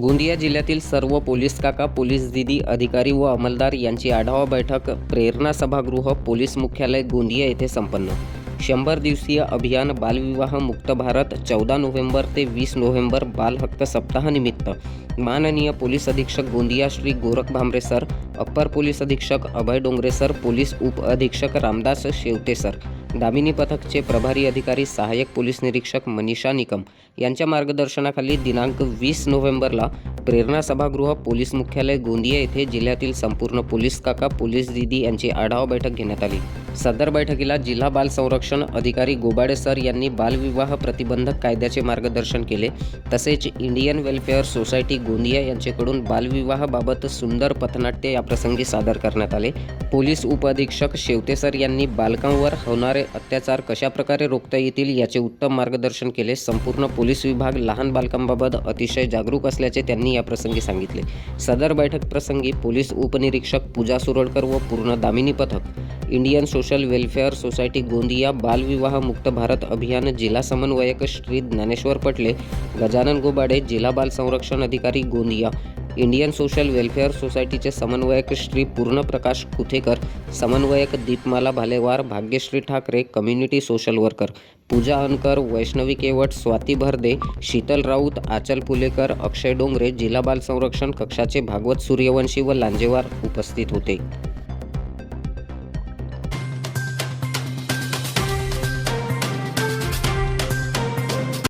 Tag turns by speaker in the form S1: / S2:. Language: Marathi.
S1: गोंदिया जिल्ह्यातील सर्व पोलीस काका पोलीस दिदी अधिकारी व अंमलदार यांची आढावा बैठक प्रेरणा सभागृह पोलीस मुख्यालय गोंदिया येथे संपन्न. शंभर दिवसीय अभियान बालविवाह मुक्त भारत चौदा नोव्हेंबर ते वीस नोव्हेंबर बाल हक्क सप्ताहानिमित्त माननीय पोलीस अधीक्षक Gondia Shri Gorakh Bhambare sir upper police अधीक्षक अभय डोंगरे सर पोलीस उप अधीक्षक रामदास शेवते सर. दामिनी पथकचे प्रभारी अधिकारी सहाय्यक पोलीस निरीक्षक मनीषा निकम यांच्या मार्गदर्शनाखाली दिनांक वीस नोव्हेंबरला प्रेरणा सभागृह पोलीस मुख्यालय गोंदिया येथे जिल्ह्यातील संपूर्ण पोलीस काका पोलीस दिदी यांची आढावा बैठक घेण्यात आली. सदर बैठकीला जिल्हा बाल संरक्षण अधिकारी गोबाडे सर यांनी बालविवाह प्रतिबंधक कायद्याचे मार्गदर्शन केले. तसेच इंडियन वेलफेअर सोसायटी गोंदिया यांच्याकडून बालविवाहाबाबत सुंदर पथनाट्य याप्रसंगी सादर करण्यात आले. पोलीस उपअधीक्षक शेवते सर यांनी बालकांवर होणारे अत्याचार कशाप्रकारे रोखता येतील याचे उत्तम मार्गदर्शन केले. संपूर्ण पोलीस विभाग लहान बालकांबाबत अतिशय जागरूक असल्याचे त्यांनी याप्रसंगी सांगितले. सदर बैठक प्रसंगी पोलीस उपनिरीक्षक पूजा सुरळकर व पूर्ण दामिनी पथक Indian social welfare society Gondia बालविवाह मुक्त भारत अभियान जिल्हा समन्वयक श्री ज्ञानेश्वर पटले गजानन गोबाडे जिल्हा बाल संरक्षण अधिकारी गोंदिया इंडियन सोशल वेलफेअर सोसायटीचे समन्वयक श्री पूर्णप्रकाश कुथेकर समन्वयक Deepmala Bhalewar Bhagyashree Thackeray community social worker Pooja Ankar Vaishnavi Kewat Swati भरदे शीतल राऊत आचल फुलेकर अक्षय डोंगरे जिल्हा बाल संरक्षण कक्षाचे भागवत सूर्यवंशी व लांजेवार उपस्थित होते.